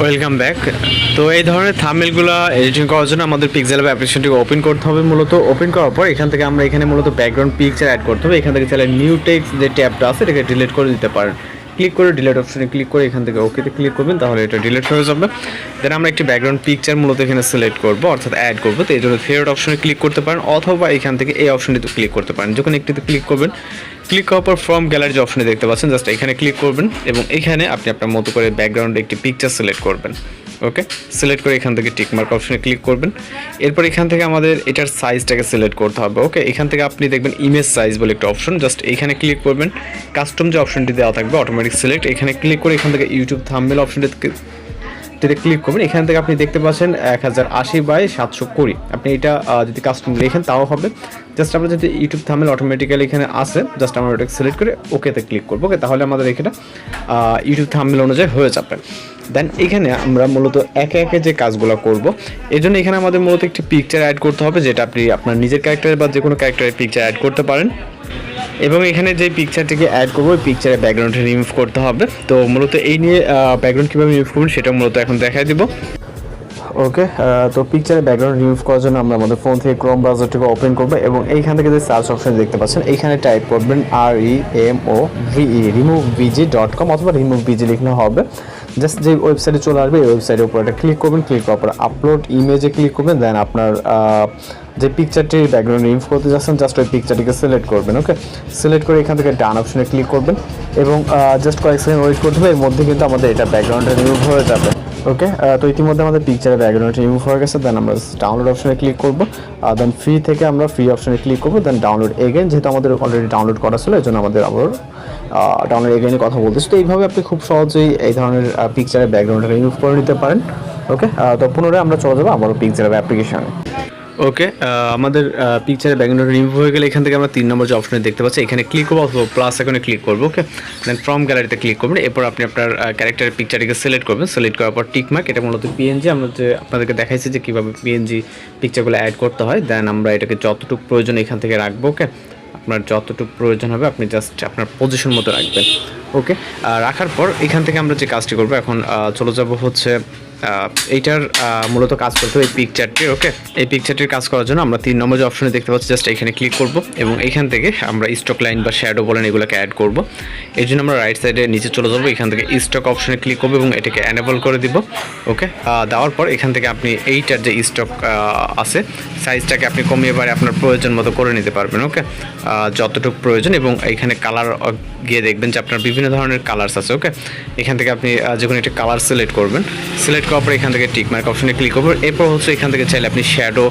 Welcome back তো এই ধরনের থামেলগুলো এডিটিং করার জন্য আমাদের পিক্সেল অ্যাপ্লিকেশনটিকে ওপেন করতে হবে মূলত। ওপেন করার পর এখান থেকে আমরা এখানে মূলত ব্যাকগ্রাউন্ড পিকচার অ্যাড করতে হবে। এখান থেকে চাইলে নিউ টেক্স যে ট্যাবটা আছে, এটাকে ডিলিট করে দিতে পারেন। ক্লিক করে ডিলিট অপশনে ক্লিক করে এখান থেকে ওকেতে ক্লিক করবেন, তাহলে এটা ডিলিট হয়ে যাবে। দেন আমরা একটি ব্যাকগ্রাউন্ড পিকচার মূলত এখানে সিলেক্ট করব, অর্থাৎ অ্যাড করব। তো এই জন্য ফেভারিট অপশনে ক্লিক করতে পারেন, অথবা এখান থেকে এই অপশনটিতে ক্লিক করতে পারেন। যখন একটিতে ক্লিক করবেন ক্লিক করার পর ফ্রম গ্যালারি যে অপশনে দেখতে পাচ্ছেন জাস্ট এখানে ক্লিক করবেন এবং এখানে আপনি আপনার মতো করে ব্যাকগ্রাউন্ডে একটি পিকচার সিলেক্ট করবেন। ওকে সিলেক্ট করে এখান থেকে টিকমার্ক অপশনে ক্লিক করবেন। এরপর এখান থেকে আমাদের এটার সাইজটাকে সিলেক্ট করতে হবে। ওকে এখান থেকে আপনি দেখবেন ইমেজ সাইজ বলে একটা অপশন জাস্ট এখানে ক্লিক করবেন। কাস্টম যে অপশনটি দেওয়া থাকবে অটোমেটিক সিলেক্ট এখানে ক্লিক করে এখান থেকে ইউটিউব থাম্বেল অপশনটিতে যেটা ক্লিক করবেন, এখান থেকে আপনি দেখতে পাচ্ছেন এক হাজার আশি বাই সাতশো কুড়ি। আপনি এটা যদি কাস্টম লেখেন তাও হবে। জাস্ট আমরা যদি ইউটিউব থামেল অটোমেটিক্যালি এখানে আসে জাস্ট আমরা ওটাকে সিলেক্ট করে ওকেতে ক্লিক করব। ওকে তাহলে আমাদের এখানে ইউটিউব থামেল অনুযায়ী হয়ে যাবে। দেন এখানে আমরা মূলত একে একে যে কাজগুলো করব এই জন্য এখানে আমাদের মূলত একটি পিকচার অ্যাড করতে হবে, যেটা আপনি আপনার নিজের ক্যারেক্টার বা যে কোনো ক্যারেক্টারের পিকচার অ্যাড করতে পারেন। এবং এখানে যে পিকচারটিকে অ্যাড করব, ওই পিকচারের ব্যাকগ্রাউন্ডটা রিমুভ করতে হবে। তো মূলত এই নিয়ে ব্যাকগ্রাউন্ড কীভাবে রিমুভ করবেন সেটা মূলত এখন দেখাই দিব। ওকে তো পিকচারের ব্যাকগ্রাউন্ড রিমুভ করার জন্য আমরা আমাদের ফোন থেকে ক্রোম ব্রাউজারটিকে ওপেন করব এবং এইখান থেকে যে সার্চ অপশন দেখতে পাচ্ছেন, এইখানে টাইপ করবেন R E M O V E remove BG dot com অথবা রিমুভ বিজি লিখলে হবে। জাস্ট যে ওয়েবসাইটে চলে আসবে, এই ওয়েবসাইটের উপর একটা ক্লিক করবেন ক্লিক করার পর আপলোড ইমেজে ক্লিক করবেন দেন আপনার যে পিকচারটির ব্যাকগ্রাউন্ড রিমুভ করতে যাচ্ছেন জাস্ট ওই পিকচারটিকে সিলেক্ট করবেন ওকে সিলেক্ট করে এখান থেকে ডান অপশনে ক্লিক করবেন এবং জাস্ট কয়েক সেকেন্ড ওয়েট করতে হবে, এর মধ্যে কিন্তু আমাদের এটা ব্যাকগ্রাউন্ডটা রিমুভ হয়ে যাবে। ওকে তো ইতিমধ্যে আমাদের পিকচারের ব্যাকগ্রাউন্ড রিমুভ হয়ে গেছে দেন আমরা ডাউনলোড অপশনে ক্লিক করব। দেন ফ্রি থেকে আমরা ফ্রি অপশনে ক্লিক করব দেন ডাউনলোড এগেন যেহেতু আমাদের অলরেডি ডাউনলোড করা ছিল এই জন্য আমাদের আবার ডাউনলোড এগেনে কথা বলতেছি। তো এইভাবে আপনি খুব সহজেই এই ধরনের পিকচারের ব্যাকগ্রাউন্ডটা রিমুভ করে নিতে পারেন। ওকে তো পুনরায় আমরা চলে যাব আবারও পিকচারের অ্যাপ্লিকেশনে ওকে আমাদের পিকচারের ব্যাকগ্রাউন্ড রিমুভ হয়ে গেলে এখান থেকে আমরা তিন নম্বর যে অপশনে দেখতে পাচ্ছি, এখানে ক্লিক করব অথবা প্লাস এখানে ক্লিক করব ওকে দেন ফ্রম গ্যালারিতে ক্লিক করবেন, এরপর আপনি আপনার ক্যারেক্টারের পিকচারটিকে সিলেক্ট করবেন সিলেক্ট করার পর টিকমার্ক এটা মূলত পিএনজি আমরা যে আপনাদেরকে দেখাইছি যে কীভাবে পিএনজি পিকচারগুলো অ্যাড করতে হয় দেন আমরা এটাকে যতটুকু প্রয়োজন এখান থেকে রাখব ওকে আপনার যতটুকু প্রয়োজন হবে, আপনি জাস্ট আপনার পজিশন মতো রাখবেন। ওকে রাখার পর এখান থেকে আমরা যে কাজটি করব, এখন চলে যাব হচ্ছে এইটার মূলত কাজ করতে হবে এই পিকচারটি ওকে এই পিকচারটির কাজ করার জন্য আমরা তিন নম্বর যে অপশনে দেখতে পাচ্ছি জাস্ট এখানে ক্লিক করব এবং এখান থেকে আমরা স্টক লাইন বা শ্যাডো বলেন এগুলোকে অ্যাড করব। এই জন্য আমরা রাইট সাইডে নিচে চলে যাব, এখান থেকে স্টক অপশনে ক্লিক করব এবং এটাকে অ্যানেবল করে দিব ওকে দেওয়ার পর এখান থেকে আপনি এইটার যে স্টক আছে সাইজটাকে আপনি কমিয়ে পারে আপনার প্রয়োজন মতো করে নিতে পারবেন ওকে যতটুকু প্রয়োজন এবং এখানে কালার গিয়ে দেখবেন যে আপনার বিভিন্ন ধরনের কালার্স আছে ওকে এখান থেকে আপনি আহ, যে কোনো একটা কালার সিলেক্ট করবেন। সিলেক্ট করার পর এখান থেকে টিকমার্ক অপশনে ক্লিক করবেন। এরপর হচ্ছে এখান থেকে চাইলে আপনি শ্যাডো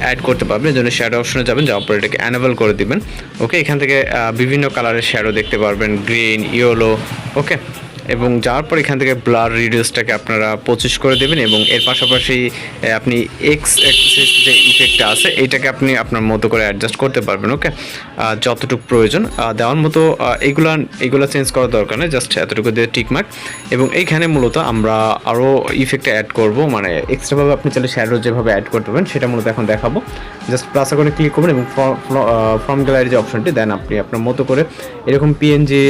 অ্যাড করতে পারবেন। এই জন্য শ্যাডো অপশনে যাবেন যাওয়ার পর এটাকে অ্যানেবল করে দিবেন ওকে এখান থেকে বিভিন্ন কালারের শ্যাডো দেখতে পারবেন গ্রিন ইয়েলো ওকে এবং যাওয়ার পর এখান থেকে ব্লার রিডিউসটাকে আপনারা পঁচিশ করে দেবেন এবং এর পাশাপাশি আপনি এক্স অ্যাক্সিস যে ইফেক্টটা আছে, এটাকে আপনি আপনার মতো করে অ্যাডজাস্ট করতে পারবেন ওকে যতটুকু প্রয়োজন। দেওয়ার মতো এগুলা, এগুলো চেঞ্জ করার দরকার নেই জাস্ট এতটুকু দিয়ে টিকমার্ক এবং এইখানে মূলত আমরা আরও ইফেক্টটা অ্যাড করব মানে এক্সট্রাভাবে আপনি চাইলে শ্যাডো যেভাবে অ্যাড করতে পারেন, সেটা মূলত এখন দেখাবো। জাস্ট প্লাস করে ক্লিক করবেন এবং ফর্ম গ্যালারি যে অপশনটি দেন আপনি আপনার মতো করে এরকম পিএনজি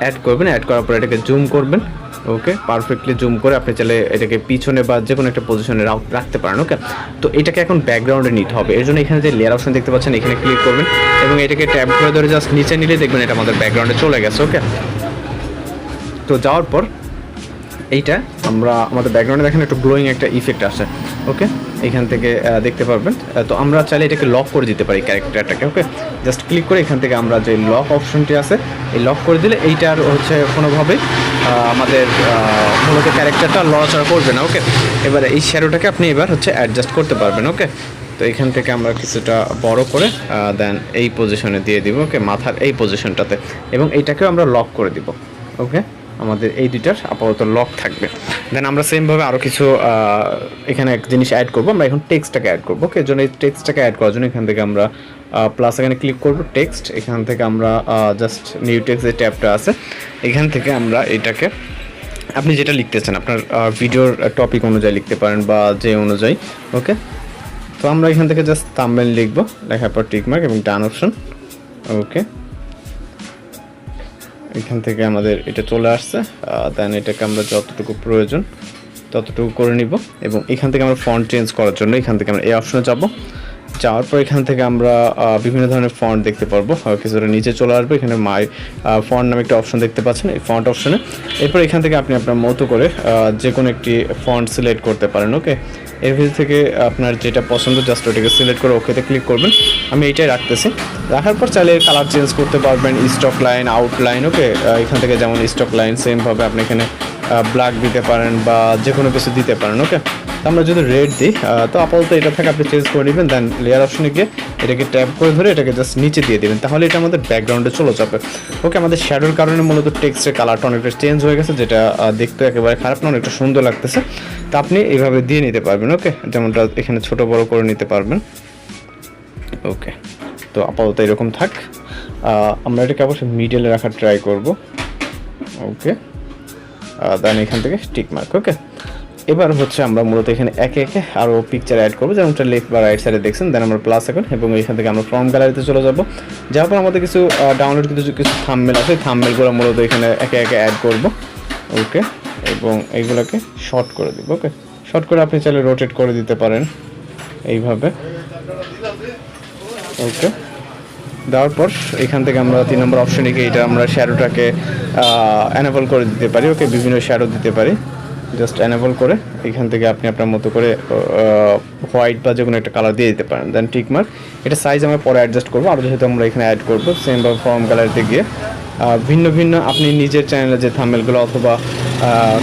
অ্যাড করবেন অ্যাড করার পর এটাকে জুম করবেন ওকে পারফেক্টলি জুম করে আপনি চাইলে এটাকে পিছনে বা যে কোনো একটা পজিশনে রাখতে পারেন ওকে তো এটাকে এখন ব্যাকগ্রাউন্ডে নিতে হবে। এর জন্য এখানে যে লেয়ার অপশন দেখতে পাচ্ছেন, এখানে ক্লিক করবেন এবং এটাকে ট্যাপ করে ধরে জাস্ট নিচে নিলে দেখবেন এটা আমাদের ব্যাকগ্রাউন্ডে চলে গেছে ওকে তো যাওয়ার পর এইটা আমরা, আমাদের ব্যাকগ্রাউন্ডে দেখেন একটু গ্লোয়িং একটা ইফেক্ট আসে ওকে এখান থেকে দেখতে পারবেন। তো আমরা চাইলে এটাকে লক করে দিতে পারি ক্যারেক্টারটাকে ওকে জাস্ট ক্লিক করে এখান থেকে আমরা যে লক অপশনটি আছে, এই লক করে দিলে এইটার হচ্ছে কোনোভাবে আমাদের মূলত ক্যারেক্টারটা লড়াচড়া করবে না ওকে এবার এই শ্যাডোটাকে আপনি এবার হচ্ছে অ্যাডজাস্ট করতে পারবেন ওকে তো এখান থেকে আমরা কিছুটা বড় করে দেন এই পজিশনে দিয়ে দিব ওকে মাথার এই পজিশনটাতে এবং এইটাকেও আমরা লক করে দিব ওকে আমাদের এই দুইটার আপাতত লক থাকবে। দেন আমরা সেমভাবে আরও কিছু এখানে এক জিনিস অ্যাড করব। আমরা এখন টেক্সটটাকে অ্যাড করব ওকে জন্য এই টেক্সটটাকে অ্যাড করার জন্য এখান থেকে আমরা প্লাস এখানে ক্লিক করব টেক্সট এখান থেকে আমরা জাস্ট নিউ টেক্সট যে ট্যাবটা আছে, এখান থেকে আমরা এটাকে, আপনি যেটা লিখতেছেন আপনার ভিডিওর টপিক অনুযায়ী লিখতে পারেন বা যে অনুযায়ী ওকে তো আমরা এখান থেকে জাস্ট তামবেল লিখব, লেখার পর টিকমার্ক এবং ডান অপশন ওকে এখান থেকে আমাদের এটা চলে আসছে। দেন এটাকে আমরা যতটুকু প্রয়োজন ততটুকু করে নিব এবং এখান থেকে আমরা ফন্ট চেঞ্জ করার জন্য এখান থেকে আমরা এই অপশনে যাব। যাওয়ার পর এখান থেকে আমরা বিভিন্ন ধরনের ফন্ট দেখতে পারব। কিছুটা নিচে চলে আসবে। এখানে মাই ফন্ট নামে একটা অপশন দেখতে পাচ্ছেন এই ফন্ট অপশনে এরপর এখান থেকে আপনি আপনার মতো করে যে কোনো একটি ফন্ট সিলেক্ট করতে পারেন ওকে এর ভিতর থেকে আপনার যেটা পছন্দ জাস্ট ওটাকে সিলেক্ট করে ওকেতে ক্লিক করবেন। আমি এইটাই রাখতেছি। রাখার পর চাইলে কালার চেঞ্জ করতে পারবেন stroke line outline okay এখান থেকে যেমন স্টক লাইন সেমভাবে আপনি এখানে ব্ল্যাক দিতে পারেন বা যে কোনো কিছু দিতে পারেন ওকে আমরা যদি রেড দিই তো আপাতত এটা থেকে আপনি চেঞ্জ করে নেবেন দেন লেয়ার অপশনে গিয়ে এটাকে ট্যাপ করে ধরে এটাকে জাস্ট নিচে দিয়ে দেবেন। তাহলে এটা আমাদের ব্যাকগ্রাউন্ডে চলে যাবে। ওকে আমাদের শ্যাডোর কারণে মূলত টেক্সটের কালারটা অনেকটা চেঞ্জ হয়ে গেছে, যেটা দেখতে একেবারে খারাপ না, অনেকটা সুন্দর লাগতেছে। তা আপনি এইভাবে দিয়ে নিতে পারবেন ওকে যেমনটা এখানে ছোট বড় করে নিতে পারবেন। ওকে তো আপাতত এরকম থাক। আমরা এটাকে অবশ্যই মিডলে রাখার ট্রাই করব। ওকে দেন এখান থেকে স্টিক মার্ক ওকে এবার হচ্ছে আমরা মূলত এখানে একে একে আরও পিকচার অ্যাড করব। যেমনটা লেফট বা রাইট সাইডে দেখছেন দেন আমরা প্লাস এখন, এবং এখান থেকে আমরা ফর্ম গ্যালারিতে চলে যাব। যাওয়ার পর আমাদের কিছু ডাউনলোড কিছু কিছু থামমেল আছে। থামমেলগুলো মূলত এখানে একে একে অ্যাড করব। ওকে, এবং এইগুলোকে শর্ট করে দিব ওকে শর্ট করে আপনি চাইলে রোটেট করে দিতে পারেন, এইভাবে। ওকে, দেওয়ার পর এখান থেকে আমরা তিন নম্বর অপশনে গিয়ে এটা আমরা শ্যাডোটাকে অ্যানেবল করে দিতে পারি ওকে বিভিন্ন শ্যাডো দিতে পারি। জাস্ট অ্যানেবল করে এখান থেকে আপনি আপনার মতো করে হোয়াইট বা যে কোনো একটা কালার দিয়ে দিতে পারেন। দেন টিক মার্ক এটা সাইজ আমরা পরে অ্যাডজাস্ট করব। আরও যেহেতু আমরা এখানে অ্যাড করব সেম বা ফর্ম কালারতে গিয়ে ভিন্ন ভিন্ন আপনি নিজের চ্যানেলে যে থাম্বেলগুলো অথবা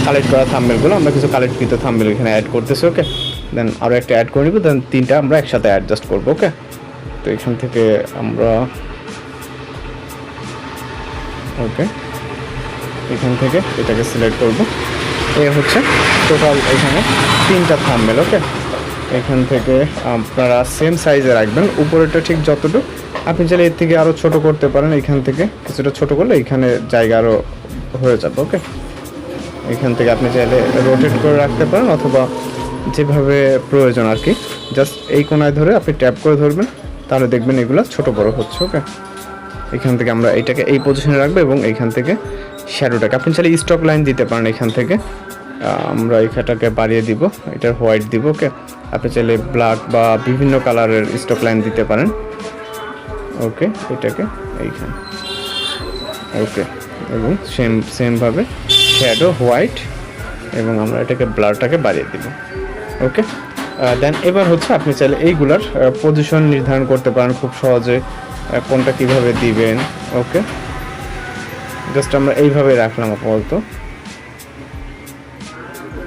কালেক্ট করা থাম্বেলগুলো আমরা কিছু কালেক্টকৃত থাম্বেল এখানে অ্যাড করতেছি ওকে দেন আরও একটা অ্যাড করে নিব দেন তিনটা আমরা একসাথে অ্যাডজাস্ট করব ওকে তো এখান থেকে আমরা ওকে এখান থেকে এটাকে সিলেক্ট করব। এ হচ্ছে টোটাল এখানে তিনটা থাম্বেল, ওকে? এখান থেকে আপনারা সেম সাইজে রাখবেন। উপরেটা ঠিক যতটুকু। আপনি চাইলে এর থেকে আরও ছোট করতে পারেন। এখান থেকে কিছুটা ছোট করলে এখানে জায়গা আরও হয়ে যাবে, ওকে? এখান থেকে আপনি চাইলে রোটেট করে রাখতে পারেন অথবা যেভাবে প্রয়োজন আর কি। জাস্ট এই কোনায় ধরে আপনি ট্যাপ করে ধরবেন, তাহলে দেখবেন এগুলো ছোট বড় হচ্ছে, ওকে? এখান থেকে আমরা এইটাকে এই পজিশনে রাখব এবং এইখান থেকে শ্যাডোটাকে আপনি চাইলে স্টক লাইন দিতে পারেন এখান থেকে। আমরা এখানটাকে বাড়িয়ে দিব, এটার হোয়াইট দিব, ওকে? আপনি চাইলে ব্ল্যাক বা বিভিন্ন কালারের স্টক লাইন দিতে পারেন। ওকে, এটাকে এইখানে। ওকে, এবং সেম সেমভাবে শ্যাডো হোয়াইট এবং আমরা এটাকে ব্লারটাকে বাড়িয়ে দিব। ওকে দেন এবার হচ্ছে আপনি চাইলে এইগুলার পজিশন নির্ধারণ করতে পারেন খুব সহজে কোনটা কীভাবে দিবেন, ওকে? জাস্ট আমরা এইভাবে রাখলাম আপাতত।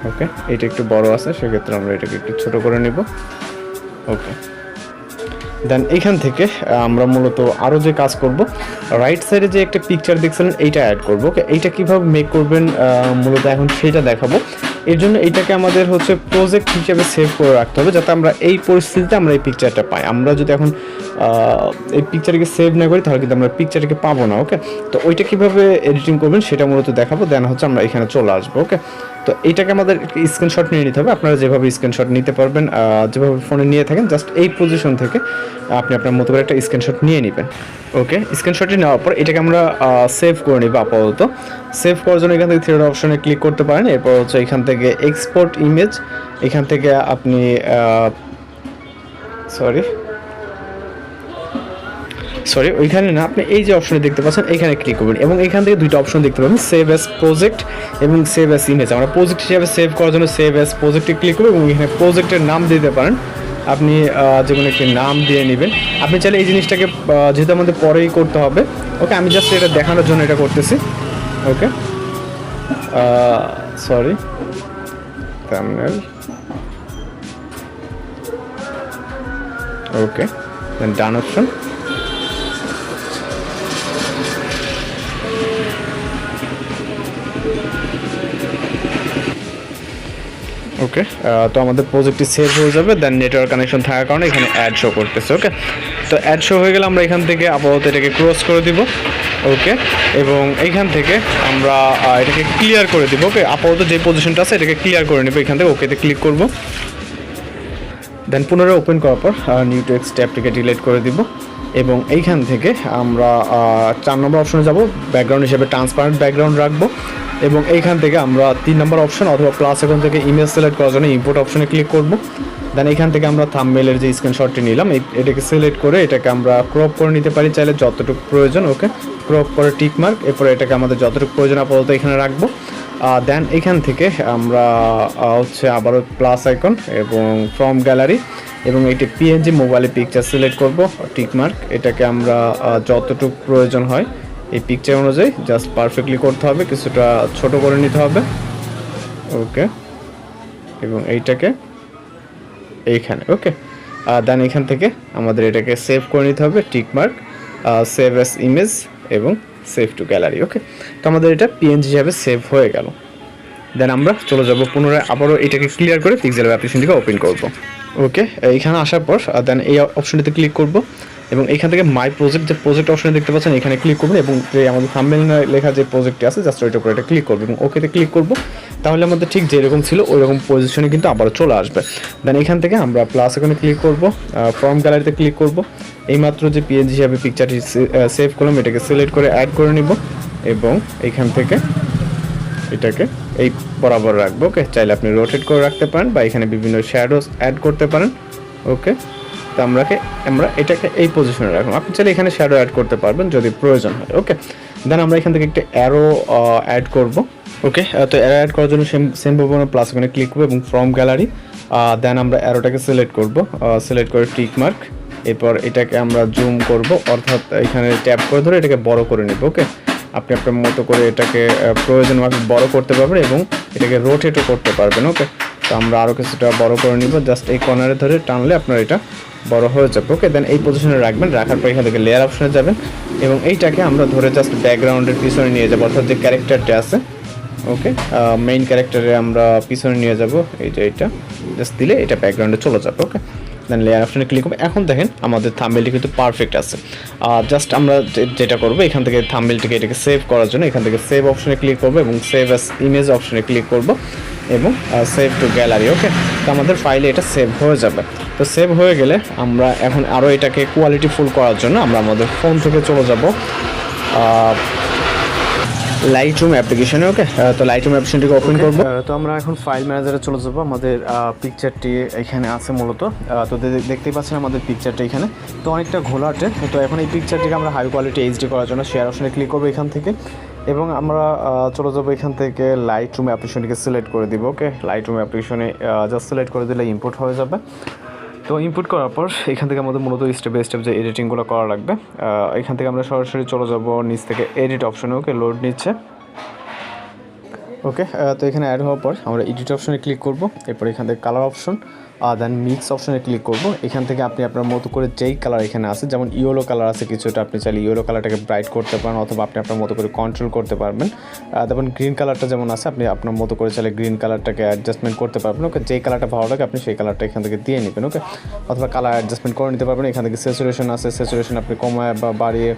ওকে এটা একটু বড় আছে, সেক্ষেত্রে আমরা এটাকে একটু ছোট করে নিব। ওকে দেন এখান থেকে আমরা মূলত আরও যে কাজ করব রাইট সাইডে যে একটা পিকচার দেখছিলেন এইটা অ্যাড করব। ওকে এইটা কীভাবে মেক করবেন মূলত এখন সেটা দেখাবো। এর জন্য এইটাকে আমাদের হচ্ছে প্রজেক্ট হিসেবে সেভ করে রাখতে হবে যাতে আমরা এই পরিস্থিতিতে আমরা এই পিকচারটা পাই। আমরা যদি এখন এই পিকচারকে সেভ না করি, তাহলে কিন্তু আমরা পিকচারকে পাবো না ওকে তো ওইটা কীভাবে এডিটিং করবেন সেটা মূলত দেখাবো দেন হচ্ছে আমরা এখানে চলে আসব ওকে তো এইটাকে আমাদের স্ক্রিনশট নিয়ে নিতে হবে। আপনারা যেভাবে স্ক্রিনশট নিতে পারবেন যেভাবে ফোনে নিয়ে থাকেন জাস্ট এই পজিশন থেকে আপনি আপনার মতো করে একটা স্ক্রিনশট নিয়ে নেবেন ওকে স্ক্রিনশটটি নেওয়ার পর এটাকে আমরা সেভ করে নিব আপাতত। সেভ করার জন্য এখান থেকে থ্রিড অপশনে ক্লিক করতে পারেন, এরপর হচ্ছে এখান থেকে এক্সপোর্ট ইমেজ এখান থেকে আপনি সরি সরি ওইখানে না, আপনি এই যে অপশনে দেখতে পাচ্ছেন, এখানে ক্লিক করবেন এবং এখান থেকে দুইটা অপশন দেখতে পাবেন সেভ অ্যাজ প্রজেক্ট এবং সেভ অ্যাজ ইমেজ আমরা প্রজেক্ট হিসাবে সেভ করার জন্য সেভ অ্যাজ প্রজেক্টে ক্লিক করব এবং এখানে প্রজেক্টের নাম দিতে পারেন। আপনি যে কোনো একটি নাম দিয়ে নেবেন। আপনি চাইলে এই জিনিসটাকে যেহেতু আমাদের পরেই করতে হবে, ওকে, আমি জাস্ট এটা দেখানোর জন্য এটা করতেছি, okay sorry thumbnail. Okay then done option okay তো আমাদের প্রজেক্টটি সেভ হয়ে যাবে দেন নেটওয়ার্ক কানেকশন থাকার কারণে এখানে অ্যাড শো করতেছে ওকে তো অ্যাড শো হয়ে গেলে আমরা এখান থেকে আপাতত এটাকে ক্রস করে দিব। ওকে? এবং এইখান থেকে আমরা এটাকে ক্লিয়ার করে দিব, ওকে? আপাতত যে পজিশনটা আছে, এটাকে ক্লিয়ার করে নেব। এখান থেকে ওকেতে ক্লিক করব। দেন পুনরায় ওপেন করার পর নিউ টেক্সট ট্যাবটিকে ডিলিট করে দিব। এবং এইখান থেকে আমরা চার নম্বর অপশনে যাব। ব্যাকগ্রাউন্ড হিসেবে ট্রান্সপারেন্ট ব্যাকগ্রাউন্ড রাখব। এবং এইখান থেকে আমরা তিন নম্বর অপশন অথবা প্লাস এখন থেকে ইমেজ সিলেক্ট করার জন্য ইম্পোর্ট অপশনে ক্লিক করব। দেন এখান থেকে আমরা থাম্বনেলের যে স্ক্রিনশটটি নিলাম এটাকে সিলেক্ট করে এটাকে আমরা ক্রপ করে নিতে পারি চাইলে যতটুকু প্রয়োজন ওকে ক্রপ করে টিক মার্ক এরপরে এটাকে আমাদের যতটুকু প্রয়োজন আপাতত এখানে রাখব। দেন এখান থেকে আমরা হচ্ছে আবারও প্লাস আইকন এবং ফ্রম গ্যালারি এবং এটি পিএনজি মোবাইলে পিকচার সিলেক্ট করব টিক মার্ক এটাকে আমরা যতটুকু প্রয়োজন হয় এই পিকচার অনুযায়ী জাস্ট পারফেক্টলি করতে হবে, কিছুটা ছোট করে নিতে হবে। ওকে এবং এইটাকে এইখানে ওকে দেন এখান থেকে আমাদের এটাকে সেভ করে নিতে হবে tick mark save as image এবং সেভ টু গ্যালারি ওকে তো আমাদের এটা পিএনজি হিসাবে সেভ হয়ে গেল। দেন আমরা চলে যাব পুনরায়, আবারও এটাকে ক্লিয়ার করে পিক্সেল অ্যাপ্লিকেশনটিকে ওপেন করব। ওকে এইখানে আসার পর দেন এই অপশনটিতে ক্লিক করব। এবং এখান থেকে মাই প্রজেক্ট যে প্রজেক্ট অপশনে দেখতে পাচ্ছেন, এখানে ক্লিক করবেন এবং যে আমাদের থাম্বনেল লেখা যে প্রজেক্টটি আছে জাস্ট ওইটার উপরে এটা ক্লিক করব এবং ওকেতে ক্লিক করব, তাহলে আমাদের ঠিক যেরকম ছিল ওই রকম পজিশনে কিন্তু আবারও চলে আসবে। দেন এখান থেকে আমরা প্লাস এখানে ক্লিক করব ফর্ম গ্যালারিতে ক্লিক করব। এইমাত্র যে পিএনজি হিসাবে পিকচারটি সেভ করলাম, এটাকে সিলেক্ট করে অ্যাড করে নিব এবং এখান থেকে এটাকে এই বরাবর রাখব ওকে চাইলে আপনি রোটেট করে রাখতে পারেন বা এখানে বিভিন্ন শ্যাডোস অ্যাড করতে পারেন ওকে তো আমরাকে, আমরা এটাকে এই পজিশনে রাখলাম। আপনি চাইলে এখানে শ্যাডো অ্যাড করতে পারবেন যদি প্রয়োজন হয় ওকে দেন আমরা এখান থেকে একটা অ্যারো অ্যাড করব ওকে তো অ্যারো অ্যাড করার জন্য সেম সেম ভাবে প্লাস ওখানে ক্লিক করব এবং ফ্রম গ্যালারি দেন আমরা অ্যারোটাকে সিলেক্ট করব সিলেক্ট করে টিক মার্ক এরপর এটাকে আমরা জুম করব, অর্থাৎ এখানে ট্যাপ করে ধরে এটাকে বড় করে নেব ওকে আপনি আপনার মতো করে এটাকে প্রয়োজন মতো বড় করতে পারবেন এবং এটাকে রোটেটও করতে পারবেন ওকে তো আমরা আরও কিছুটা বড় করে নিব জাস্ট এই কর্নারে ধরে টানলে আপনার এটা বড় হয়ে যাবে ওকে দেন এই পজিশনে রাখবেন, রাখার পর এখান থেকে লেয়ার অপশনে যাবেন এবং এইটাকে আমরা ধরে জাস্ট ব্যাকগ্রাউন্ডের পিছনে নিয়ে যাব, অর্থাৎ যে ক্যারেক্টারটা আছে। ওকে মেইন ক্যারেক্টারে আমরা পিছনে নিয়ে যাব, এই যে এটা। জাস্ট দিলে এটা ব্যাকগ্রাউন্ডে চলে যাবে ওকে দেন লেয়ার অপশনে ক্লিক করব। এখন দেখেন আমাদের থাম্বেলটি কিন্তু পারফেক্ট আছে। আর জাস্ট আমরা যেটা করব, এখান থেকে থাম্বেলটিকে এটাকে সেভ করার জন্য এখান থেকে সেভ অপশনে ক্লিক করব এবং সেভ অ্যাস ইমেজ অপশনে ক্লিক করব। এবং সেভ টু গ্যালারি ওকে তো আমাদের ফাইলে এটা সেভ হয়ে যাবে। তো সেভ হয়ে গেলে আমরা এখন আরও এটাকে কোয়ালিটি ফুল করার জন্য আমরা আমাদের ফোন থেকে চলে যাব। লাইট রুম অ্যাপ্লিকেশনে ওকে তো লাইট রুম অ্যাপ্লিকেশনটিকে ওপেন করব। তো আমরা এখন ফাইল ম্যানেজারে চলে যাব। আমাদের পিকচারটি এখানে আছে মূলত। তো দেখতেই পাচ্ছেন আমাদের পিকচারটা এখানে। তো অনেকটা ঘোলাটে তো এখন এই পিকচারটিকে আমরা হাই কোয়ালিটি এইচডি করার জন্য শেয়ার অপশনে ক্লিক করব এখান থেকে। এবং আমরা চলে যাব এখান থেকে লাইট রুম অ্যাপ্লিকেশনটিকে সিলেক্ট করে দিব ওকে লাইট রুম অ্যাপ্লিকেশনে জাস্ট সিলেক্ট করে দিলে ইম্পোর্ট হয়ে যাবে। তো ইনপুট করার পর এখান থেকে আমাদের মূলত স্টেপ বাই স্টেপ যে এডিটিংগুলো করা লাগবে এখান থেকে আমরা সরাসরি চলে যাব নিচ থেকে এডিট অপশনে ওকে লোড নিচ্ছে। ওকে তো এখানে অ্যাড হওয়ার পর আমরা এডিট অপশনে ক্লিক করব, এরপর এখান থেকে কালার অপশন দেন মিক্স অপশনে ক্লিক করব। এখান থেকে আপনি আপনার মতো করে যেই কালার এখানে আছে, যেমন ইয়েলো কালার আছে কিছুটা আপনি চাইলে ইয়েলো কালারটাকে ব্রাইট করতে পারেন অথবা আপনি আপনার মতো করে কন্ট্রোল করতে পারবেন। যেমন গ্রিন কালারটা যেমন আছে, আপনি আপনার মতো করে চাইলে গ্রিন কালারটাকে অ্যাডজাস্টমেন্ট করতে পারবেন ওকে যেই কালারটা ভালো লাগে, আপনি সেই কালারটা এখান থেকে দিয়ে নেবেন ওকে অথবা কালার অ্যাডজাস্টমেন্ট করে নিতে পারবেন, এখান থেকে স্যাচুরেশন আছে স্যাচুরেশন আপনি কমায় বা বাড়িয়ে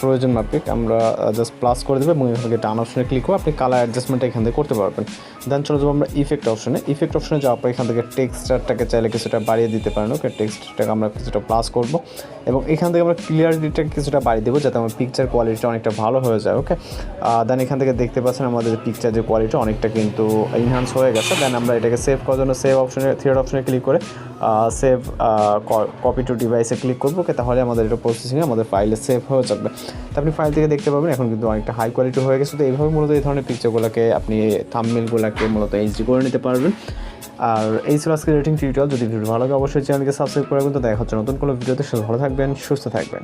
প্রয়োজন মাফিক, আমরা জাস্ট প্লাস করে দেবো এবং এখান থেকে টান অপশনে ক্লিক করে আপনি কালার অ্যাডজাস্টমেন্ট এখান থেকে করতে পারবেন। দেন চলে যাব আমরা ইফেক্ট অপশনে ইফেক্ট অপশনে যাওয়ার পর এখান থেকে টেক্সচারটাকে চাইলে কিছুটা বাড়িয়ে দিতে পারেন ওকে টেক্সটটাকে আমরা কিছুটা প্লাস করব এবং এখান থেকে আমরা ক্লিয়ারিটিটাকে কিছুটা বাড়িয়ে দেবো যাতে আমার পিকচার কোয়ালিটিটা অনেকটা ভালো হয়ে যায় ওকে দেন এখান থেকে দেখতে পাচ্ছেন আমাদের পিকচার যে কোয়ালিটি অনেকটা কিন্তু ইনহান্স হয়ে গেছে। দেন আমরা এটাকে সেভ করার জন্য সেভ অপশনে থিয়েটার অপশনে ক্লিক করে সেভ কপি টু ডিভাইসে ক্লিক করব ওকে তাহলে আমাদের এটা প্রসেসিংয়ে আমাদের ফাইলে সেভ হয়ে যাবে। তো আপনি ফাইল থেকে দেখতে পাবেন, এখন কিন্তু অনেকটা হাই কোয়ালিটি হয়ে গেছে। তো এইভাবে মূলত এই ধরনের পিকচারগুলোকে আপনি থামমেলগুলোকে মূলত এইচডি করে নিতে পারবেন। আর এই ছিল আজকে রেটিং টিউটোরিয়াল। যদি ভিডিও ভালো লাগে, অবশ্যই চ্যানেলকে সাবস্ক্রাইব করে দেখা হচ্ছে নতুন কোনো ভিডিওতে। ভালো থাকবেন, সুস্থ থাকবেন।